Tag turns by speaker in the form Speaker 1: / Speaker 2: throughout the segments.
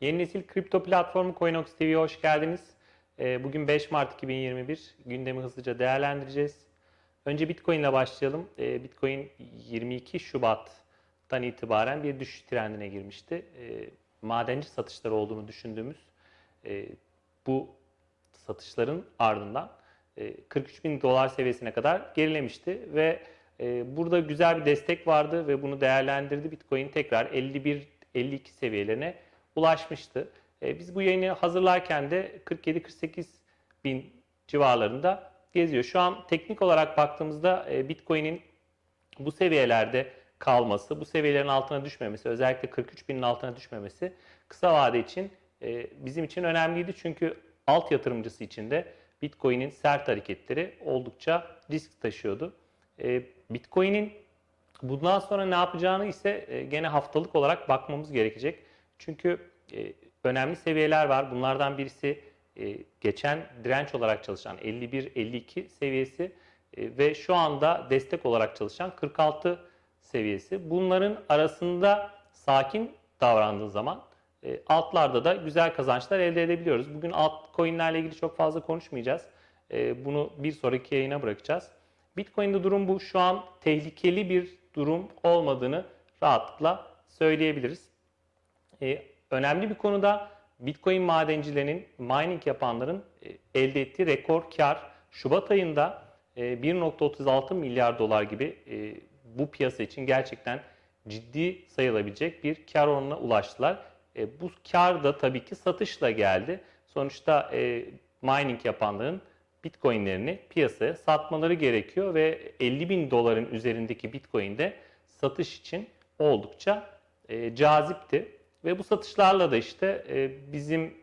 Speaker 1: Yeni nesil kripto platformu Coinox TV'ye hoş geldiniz. Ee, Bugün 5 Mart 2021. Gündemi hızlıca değerlendireceğiz. Önce Bitcoin ile başlayalım. Ee, Bitcoin 22 Şubat'tan itibaren bir düşüş trendine girmişti. Ee, Madenci satışları olduğunu düşündüğümüz e, bu satışların ardından e, 43 bin dolar seviyesine kadar gerilemişti ve e, burada güzel bir destek vardı ve bunu değerlendirdi. Bitcoin tekrar 51-52 seviyelerine ulaşmıştı. E, Biz bu yayını hazırlarken de 47-48 bin civarlarında geziyor. Şu an teknik olarak baktığımızda e, Bitcoin'in bu seviyelerde kalması, bu seviyelerin altına düşmemesi, özellikle 43 binin altına düşmemesi kısa vade için e, bizim için önemliydi. Çünkü alt yatırımcısı için de Bitcoin'in sert hareketleri oldukça risk taşıyordu. Bitcoin'in bundan sonra ne yapacağını ise gene haftalık olarak bakmamız gerekecek. Çünkü e, önemli seviyeler var. Bunlardan birisi e, geçen direnç olarak çalışan 51-52 seviyesi e, ve şu anda destek olarak çalışan 46 seviyesi. Bunların arasında sakin davrandığı zaman e, altlarda da güzel kazançlar elde edebiliyoruz. Bugün altcoin'lerle ilgili çok fazla konuşmayacağız. E, bunu bir sonraki yayına bırakacağız. Bitcoin'de durum bu. Şu an tehlikeli bir durum olmadığını rahatlıkla söyleyebiliriz. E, önemli bir konuda Bitcoin madencilerinin, mining yapanların e, elde ettiği rekor kar Şubat ayında e, 1.36 milyar dolar gibi e, bu piyasa için gerçekten ciddi sayılabilecek bir kar oranına ulaştılar. E, bu kar da tabii ki satışla geldi. Sonuçta e, mining yapanların Bitcoin'lerini piyasaya satmaları gerekiyor ve 50 bin doların üzerindeki Bitcoin'de satış için oldukça e, cazipti. Ve bu satışlarla da işte e, bizim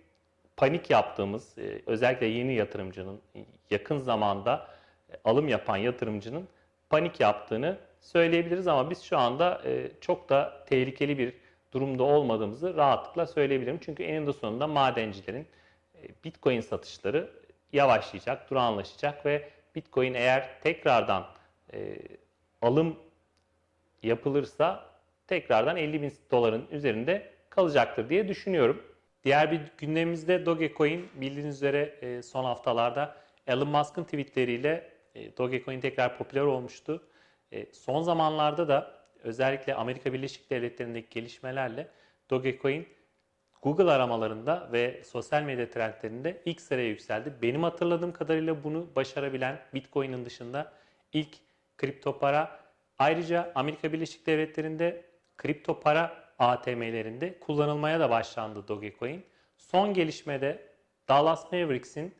Speaker 1: panik yaptığımız, e, özellikle yeni yatırımcının, yakın zamanda e, alım yapan yatırımcının panik yaptığını söyleyebiliriz ama biz şu anda çok da tehlikeli bir durumda olmadığımızı rahatlıkla söyleyebilirim. Çünkü eninde sonunda madencilerin Bitcoin satışları yavaşlayacak, durağanlaşacak ve Bitcoin eğer tekrardan alım yapılırsa tekrardan 50 bin doların üzerinde kalacaktır diye düşünüyorum. Diğer bir gündemimizde Dogecoin bildiğiniz üzere e, son haftalarda Elon Musk'ın tweetleriyle e, Dogecoin tekrar popüler olmuştu. E, son zamanlarda da özellikle Amerika Birleşik Devletleri'ndeki gelişmelerle Dogecoin Google aramalarında ve sosyal medya trendlerinde ilk sıraya yükseldi. Benim hatırladığım kadarıyla bunu başarabilen Bitcoin'in dışında ilk kripto para. Ayrıca Amerika Birleşik Devletleri'nde kripto para ATM'lerinde kullanılmaya da başlandı Dogecoin. Son gelişmede Dallas Mavericks'in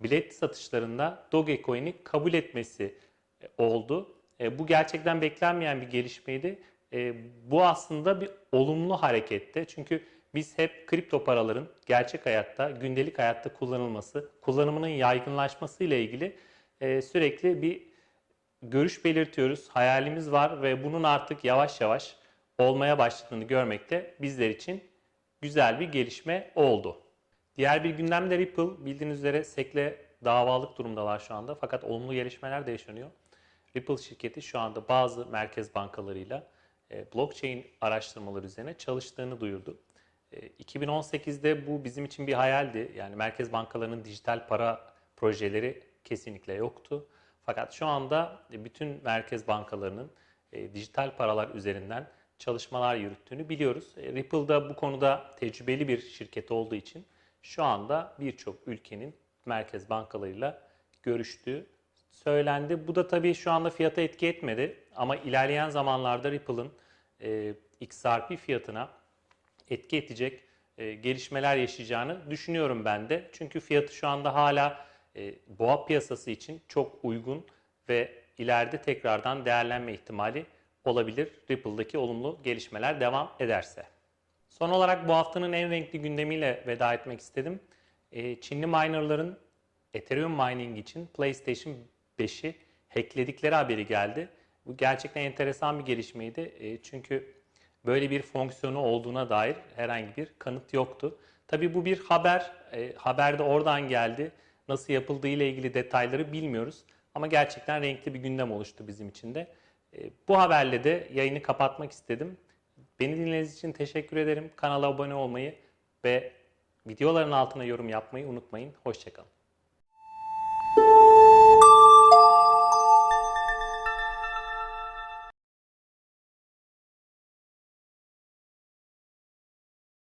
Speaker 1: bilet satışlarında Dogecoin'i kabul etmesi e, oldu. E, bu gerçekten beklenmeyen bir gelişmeydi. E, bu aslında bir olumlu hareketti. Çünkü biz hep kripto paraların gerçek hayatta, gündelik hayatta kullanılması, kullanımının yaygınlaşması ile ilgili sürekli bir görüş belirtiyoruz. Hayalimiz var ve bunun artık yavaş yavaş olmaya başladığını görmek de bizler için güzel bir gelişme oldu. Diğer bir gündemde Ripple bildiğiniz üzere SEC'le davalık durumdalar şu anda fakat olumlu gelişmeler de yaşanıyor. Ripple şirketi şu anda bazı merkez bankalarıyla e, blockchain araştırmaları üzerine çalıştığını duyurdu. 2018'de bu bizim için bir hayaldi. Yani merkez bankalarının dijital para projeleri kesinlikle yoktu. Fakat şu anda bütün merkez bankalarının e, dijital paralar üzerinden çalışmalar yürüttüğünü biliyoruz. E, Ripple da bu konuda tecrübeli bir şirket olduğu için şu anda birçok ülkenin merkez bankalarıyla görüştüğü söylendi. Bu da tabii şu anda fiyata etki etmedi ama ilerleyen zamanlarda Ripple'ın e, XRP fiyatına etki edecek e, gelişmeler yaşayacağını düşünüyorum ben de. Çünkü fiyatı şu anda hala e, boğa piyasası için çok uygun ve ileride tekrardan değerlenme ihtimali olabilir Ripple'daki olumlu gelişmeler devam ederse. Son olarak bu haftanın en renkli gündemiyle veda etmek istedim. E, Çinli minerların Ethereum mining için PlayStation 5'i hackledikleri haberi geldi. Bu gerçekten enteresan bir gelişmeydi. E, çünkü böyle bir fonksiyonu olduğuna dair herhangi bir kanıt yoktu. Tabi bu bir haber. E, haber de oradan geldi. Nasıl yapıldığı ile ilgili detayları bilmiyoruz. Ama gerçekten renkli bir gündem oluştu bizim için de. E, bu haberle de yayını kapatmak istedim. Beni dinlediğiniz için teşekkür ederim. Kanala abone olmayı ve videoların altına yorum yapmayı unutmayın. Hoşçakalın.